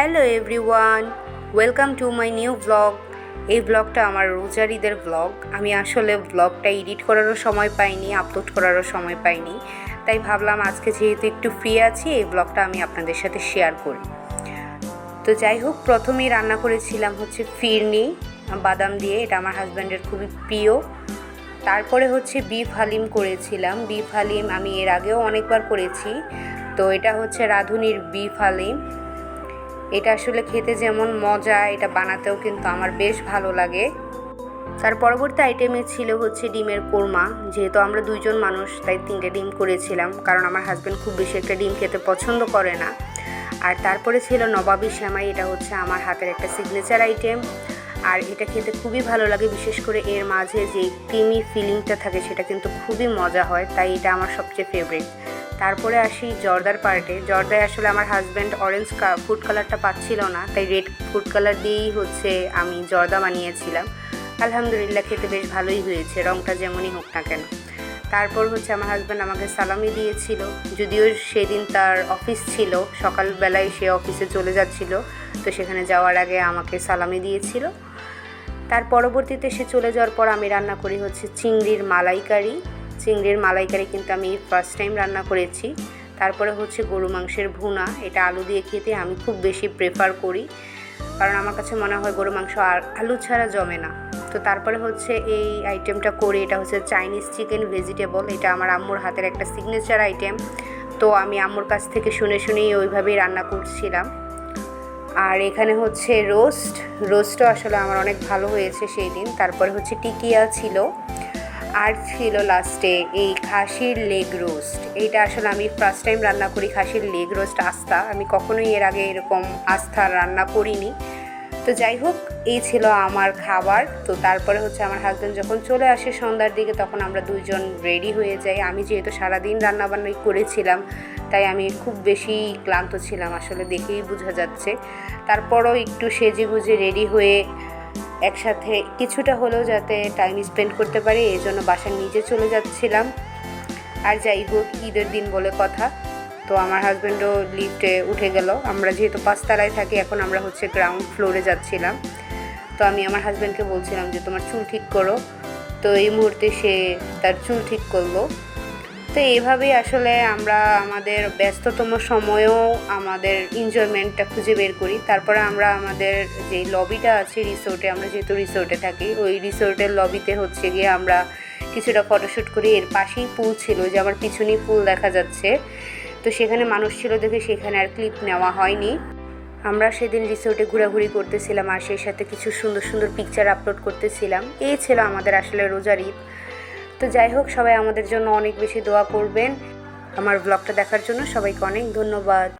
Hello everyone welcome to my new blog এই ব্লগটা আমার রোজার ঈদের ব্লগ আমি আসলে ব্লগটা এডিট করারও সময় পাইনি আপলোড করারও সময় পাইনি। তাই ভাবলাম আজকে যেহেতু একটু ফ্রি আছি, এই ব্লগটা আমি আপনাদের সাথে শেয়ার করি। তো যাই হোক, প্রথমেই রান্না করেছিলাম হচ্ছে ফিরনি, বাদাম দিয়ে। এটা আমার হাজব্যান্ডের খুবই প্রিয়। তারপরে হচ্ছে বিফ হালিম করেছিলাম। বিফ হালিম আমি এর আগেও অনেকবার করেছি। তো এটা হচ্ছে রাঁধুনির বিফ হালিম। এটা আসলে খেতে যেমন মজা, এটা বানাতেও কিন্তু আমার বেশ ভালো লাগে। তার পরবর্তী আইটেমে ছিল হচ্ছে ডিমের কোরমা। যেহেতু আমরা দুইজন মানুষ, তাই তিনটে ডিম করেছিলাম। কারণ আমার হাজব্যান্ড খুব বেশি একটা ডিম খেতে পছন্দ করে না। আর তারপরে ছিল নবাবী শ্যামাই, এটা হচ্ছে আমার হাতের একটা সিগনেচার আইটেম আর এটা খেতে খুবই ভালো লাগে, বিশেষ করে এর মাঝে যে ক্রিমি ফিলিংটা থাকে, সেটা কিন্তু খুবই মজা হয়। তাই এটা আমার সবচেয়ে ফেভারিট তারপরে আসি জর্দার পার্টে জর্দায় আসলে আমার হাজব্যান্ড অরেঞ্জ ফুড কালারটা পাচ্ছিল না, তাই রেড ফুড কালার দিয়েই হচ্ছে আমি জর্দা বানিয়েছিলাম। আলহামদুলিল্লাহ খেতে বেশ ভালোই হয়েছে রঙটা যেমনই হোক না কেন। তারপর হচ্ছে আমার হাজব্যান্ড আমাকে সালামি দিয়েছিল, যদিও সেদিন তার অফিস ছিল, সকালবেলায় সে অফিসে চলে যাচ্ছিল, তো সেখানে যাওয়ার আগে আমাকে সালামি দিয়েছিল। তার পরবর্তীতে সে চলে যাওয়ার পর আমি রান্না করি হচ্ছে চিংড়ির মালাইকারি। চিংড়ির মালাইকারি কিন্তু আমি ফার্স্ট টাইম রান্না করেছি। তারপরে হচ্ছে গরু মাংসের ভুনা, এটা আলু দিয়ে খেতে আমি খুব বেশি প্রেফার করি। কারণ আমার কাছে মনে হয় গরু মাংস আর আলু ছাড়া জমে না। তো তারপরে হচ্ছে এই আইটেমটা করি, এটা হচ্ছে চাইনিজ চিকেন ভেজিটেবল এটা আমার আম্মুর হাতের একটা সিগনেচার আইটেম তো আমি আম্মুর কাছ থেকে শুনে শুনেই ওইভাবেই রান্না করছিলাম। আর এখানে হচ্ছে রোস্ট রোস্টও আসলে আমার অনেক ভালো হয়েছে সেই দিন তারপরে হচ্ছে টিকিয়া ছিল। আর ছিল লাস্টে এই খাসির লেগ রোস্ট এইটা আসলে আমি ফার্স্ট টাইম রান্না করি খাসির লেগ রোস্ট আস্থা আমি কখনোই এর আগে এরকম আস্থা রান্না করিনি। তো যাই হোক, এই ছিল আমার খাবার। তো তারপরে হচ্ছে আমার হাজব্যান্ড যখন চলে আসে সন্ধ্যার দিকে, তখন আমরা দুইজন রেডি হয়ে যাই। আমি যেহেতু সারাদিন রান্নাবান্নাই করেছিলাম, তাই আমি খুব বেশি ক্লান্ত ছিলাম আসলে দেখেই বোঝা যাচ্ছে। তারপরও একটু সেজে গুজে রেডি হয়ে একসাথে কিছুটা হলেও যাতে টাইম স্পেন্ড করতে পারি, এই জন্য বাসার নিচে চলে যাচ্ছিলাম। আর যাই হোক, ঈদের দিন বলে কথা। তো আমার হাজব্যান্ডও লিফটে উঠে গেল। আমরা যেহেতু পাঁচতলায় থাকি, এখন আমরা হচ্ছে গ্রাউন্ড ফ্লোরে যাচ্ছিলাম। তো আমি আমার হাজব্যান্ডকে বলছিলাম যে, তোমার চুল ঠিক করো। তো এই মুহূর্তে সে তার চুল ঠিক করল। তো এইভাবেই আসলে আমরা আমাদের ব্যস্ততম সময়েও আমাদের এনজয়মেন্টটা খুঁজে বের করি। তারপরে আমরা আমাদের যে লবিটা আছে রিসোর্টে আমরা যেহেতু রিসোর্টে থাকি, ওই রিসোর্টের লবিতে হচ্ছে গিয়ে আমরা কিছুটা ফটোশ্যুট করি। এর পাশেই পুল ছিল যে আমার পিছনেই পুল দেখা যাচ্ছে। তো সেখানে মানুষ ছিল দেখে সেখানে আর ক্লিপ নেওয়া হয়নি। আমরা সেদিন রিসোর্টে ঘোরাঘুরি করতেছিলাম আর সেই সাথে কিছু সুন্দর সুন্দর পিকচার আপলোড করতেছিলাম। এই ছিল আমাদের আসলে রোজার ঈদ। তো যাই হোক, সবাই আমাদের জন্য অনেক বেশি দোয়া করবেন। আমার ব্লগটা দেখার জন্য সবাইকে অনেক ধন্যবাদ।